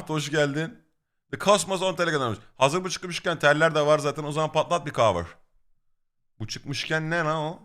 hoş geldin. The Cosmos 10 TL. Hazır bu çıkmışken teller de var zaten o zaman patlat bir cover. Bu çıkmışken ne lan o?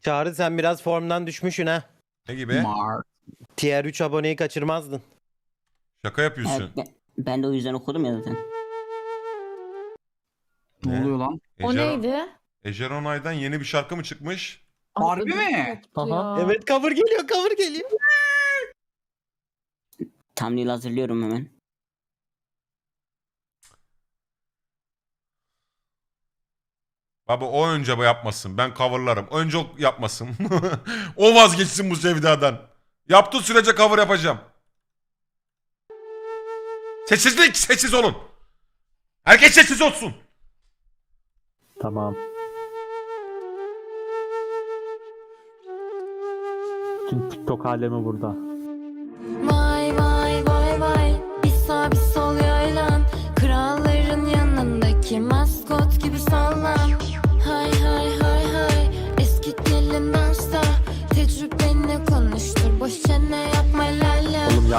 Çağrı sen biraz formdan düşmüşsün ha. Ne gibi? Tier 3 aboneyi kaçırmazdın. Şaka yapıyorsun. Evet, ben, ben de o yüzden okudum ya zaten. Ne? Ne oluyor lan? O neydi? Ece Ronay'dan yeni bir şarkı mı çıkmış? Harbi mi? Aha. Evet cover geliyor cover geliyor. Thumbnail hazırlıyorum hemen. Baba o önce bu yapmasın. Ben coverlarım. Önce o yapmasın. o vazgeçsin bu sevdadan. Yaptığı sürece cover yapacağım. Sessizlik! Sessiz olun. Herkes sessiz olsun. Tamam. Tüm TikTok alemi burada.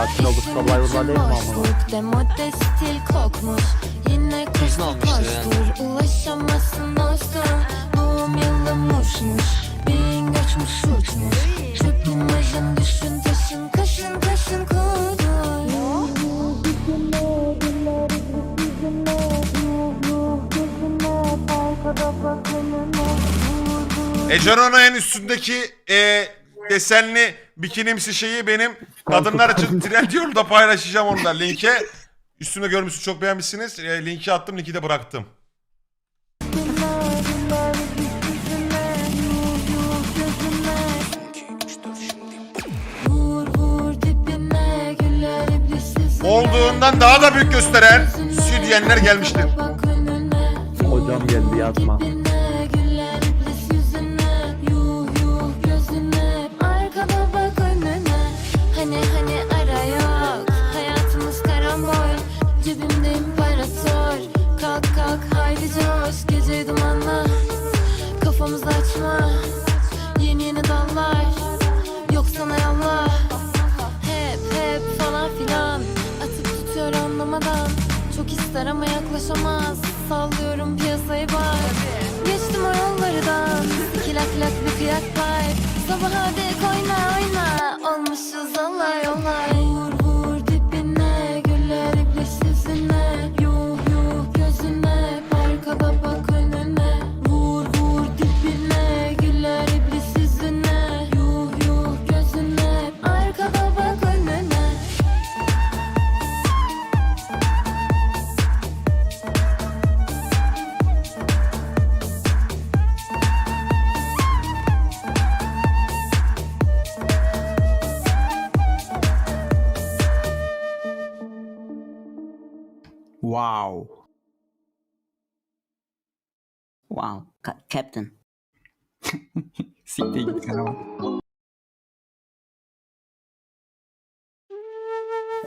Oğlum Yasin Obuz Survivor'da değil mi boşluk Demode stil kokmuş. Yine koştur koştur Ulaşamazsın dostum. Doğum yılımmışmış Bin göçmüş uçmuş. Çöp imajın düşün taşın Kaşın kaşın kudur. Ece Ronay'ın üstündeki e, desenli bikinimsi şeyi benim kadınlar için Trendyol'da paylaşacağım onu da linke. Üstüne görmüşsünüz çok beğenmişsiniz. E, linki attım linki de bıraktım. Olduğundan daha da büyük gösteren sütyenler gelmiştir. Hocam geldi yazma. İster ama yaklaşamaz. Sallıyorum piyasayı bak. Geçtim o yollardan. İki lak bir kıyak var. Sabaha dek oyna oyna. Olmuşuz olay olay Wow. Wow. Ka- Captain. Siktir git sana bak.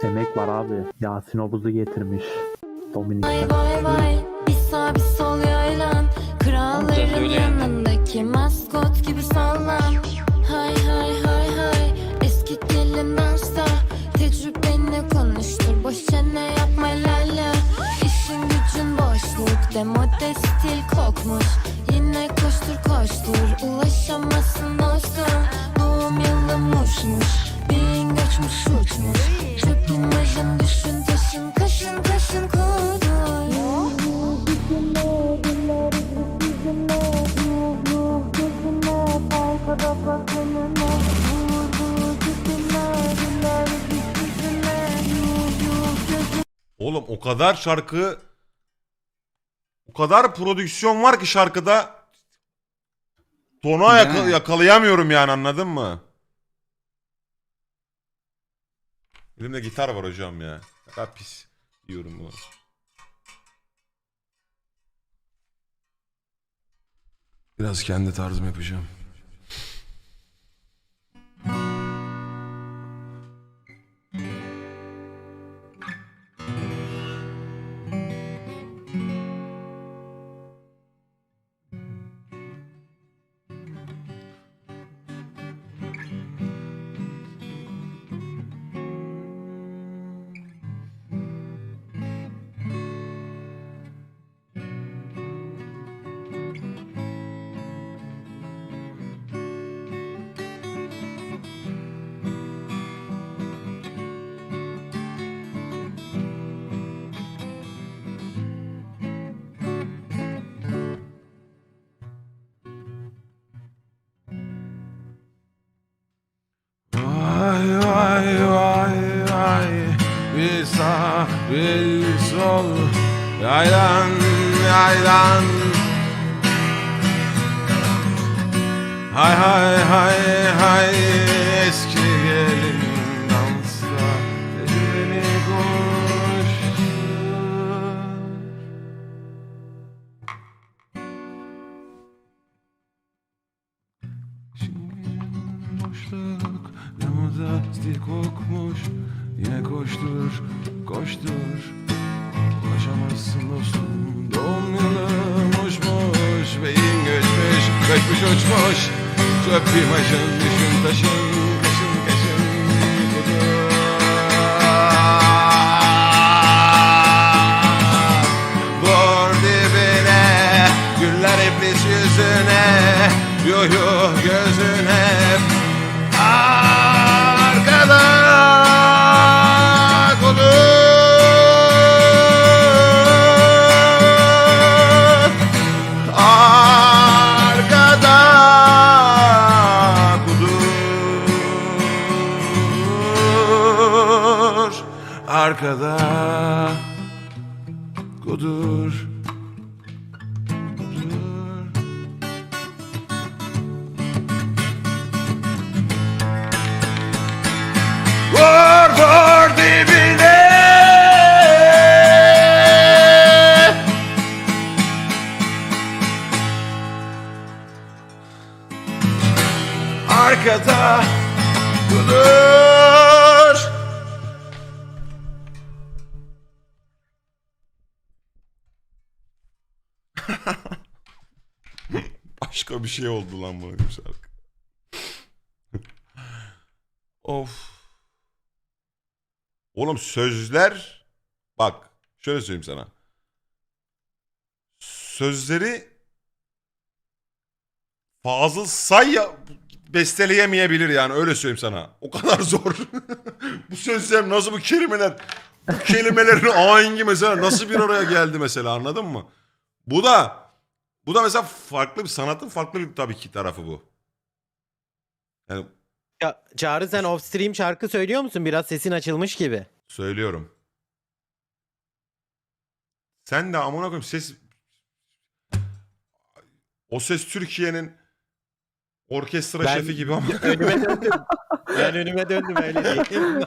Emek var abi. Yasin Obuz'u getirmiş. Vay Dominik'ten. vay vay Bir sağ bir sol yaylan Kralların yanındaki maskot gibi sallan Demode stil kokmuş. Yine koştur koştur Ulaşamazsın dostum. Doğum yılım uçmuş Bin göçmüş uçmuş. Çöp imajın düşün taşın Kaşın kaşın kudur. Oğlum o kadar şarkı kadar prodüksiyon var ki şarkıda tona yaka- yakalayamıyorum yani anladın mı? Elimde gitar var hocam ya. Ne kadar pis diyorum bunu. Biraz kendi tarzımı yapacağım. Hay hay hay hay eski gelin dansa beni koştur. Şimdi boşluk yanımda stil kokmuş Yine koştur koştur. Ulaşamazsın dostum Doğum yılım uçmuş Beyin göçmüş Göçmüş uçmuş Çöp imajın düşün taşın Kaşın kaşın Vur dibine Güller iblis yüzüne Yuh yuh gözüne. Arkada Arkada kudur Arkada kudur Başka bir şey oldu lan bu şarkı. of. Oğlum sözler bak şöyle söyleyeyim sana. Sözleri Fazıl Say ya, besteleyemeyebilir yani öyle söyleyeyim sana. O kadar zor. bu sözler nasıl bu kelimeler bu kelimelerin ahengi mesela nasıl bir araya geldi mesela anladın mı? Bu da bu da mesela farklı bir sanatın farklı bir tabii ki tarafı bu. Yani Ya, Çağrı sen off stream şarkı söylüyor musun? Biraz sesin açılmış gibi. Söylüyorum. Sen de amına koyayım ses o ses Türkiye'nin orkestra Ben- şefi gibi ama Önüme döndüm. Ben önüme döndüm öyle diyeyim.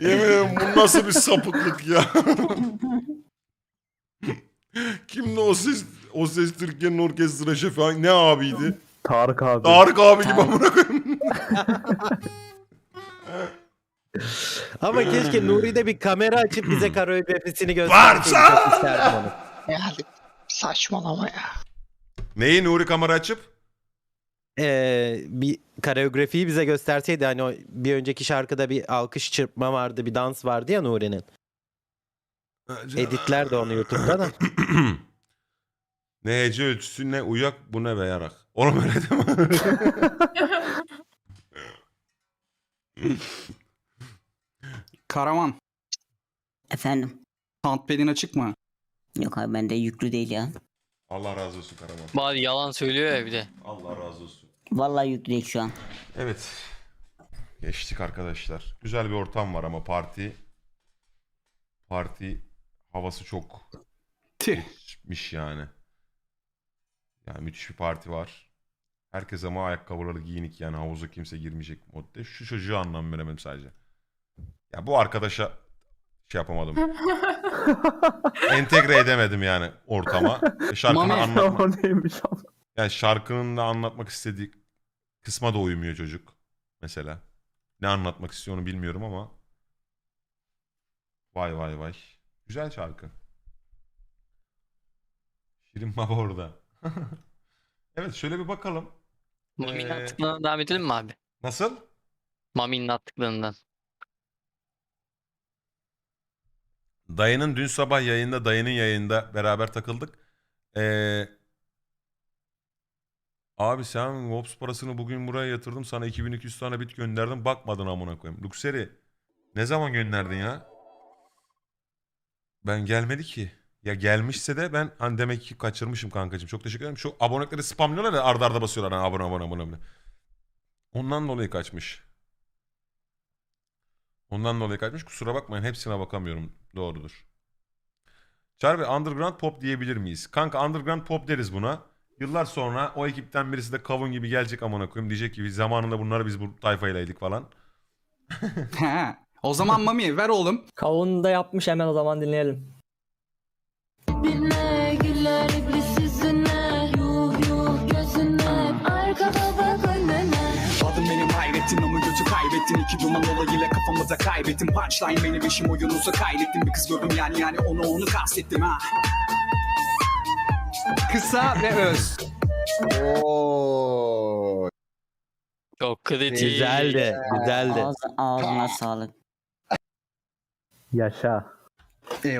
yemin ederim bu nasıl bir sapıklık ya. Kimdi o ses o ses Türkiye'nin orkestra şefi Hangi- ne abiydi? Tarık abi. Tarık abi gibi amına koyayım. Ama keşke Nuri de bir kamera açıp bize koreografisini gösterseydi. Varsa! Çok isterdim onu. Yani saçmalama ya. Neyi Nuri kamera açıp? Ee, bir koreografiyi bize gösterseydi hani o bir önceki şarkıda bir alkış çırpma vardı bir dans vardı ya Nuri'nin. Editler de onu YouTube'da da. ne hece ölçüsü ne uyak bu ne be yarak. Oğlum öyle deme. Karaman. Efendim. Soundpad'in açık mı? Yok abi bende yüklü değil ya. Allah razı olsun Karaman. Bazı yalan söylüyor ya bir de. Allah razı olsun. Vallahi yüklü değil şu an. Evet. Geçtik arkadaşlar. Güzel bir ortam var ama parti parti havası çok Tüh. geçmiş yani. Yani müthiş bir parti var. Herkes ama ayakkabıları giyinik yani havuza kimse girmeyecek modda. Şu çocuğu anlam veremedim sadece. Ya bu arkadaşa şey yapamadım. Entegre edemedim yani ortama. E, Şarkını anlatma. Yani şarkının da anlatmak istediği kısma da uymuyor çocuk. Mesela. Ne anlatmak istiyor onu bilmiyorum ama. Vay vay vay. Güzel şarkı. Şirin Baba orada. evet şöyle bir bakalım. Mami'nin Ee, attıklarından devam edelim mi abi? Nasıl? Mami'nin attıklarından. Dayının dün sabah yayında, dayının yayında beraber takıldık. Ee, abi sen Wops parasını bugün buraya yatırdım. Sana 2200 tane bit gönderdim. Bakmadın amına koyayım. Luxeri ne zaman gönderdin ya? Ben gelmedi ki. Ya gelmişse de ben hani demek ki kaçırmışım kankacığım. Çok teşekkür ederim. Şu abonelikleri spamlıyorlar ya arda arda basıyorlar. Hani abone abone abone abone. Ondan dolayı kaçmış. Ondan dolayı kaçmış. Kusura bakmayın hepsine bakamıyorum. Doğrudur. Çağrı Bey underground pop diyebilir miyiz? Kanka underground pop deriz buna. Yıllar sonra o ekipten birisi de kavun gibi gelecek amına koyayım. Diyecek ki zamanında bunları biz bu tayfaylaydık falan. O zaman Mami ver oğlum. Kavun da yapmış hemen o zaman dinleyelim. Hayrettin ama gözü kaybettin İki duman olayıyla kafamı da kaybettim Punchline benim eşim oyununuzu kaydettim Bir kız gördüm yani yani onu onu kastettim ha Kısa ve öz. Çok kritik. Güzeldi. Güzeldi. Ağzı, ağzına sağlık. Yaşa.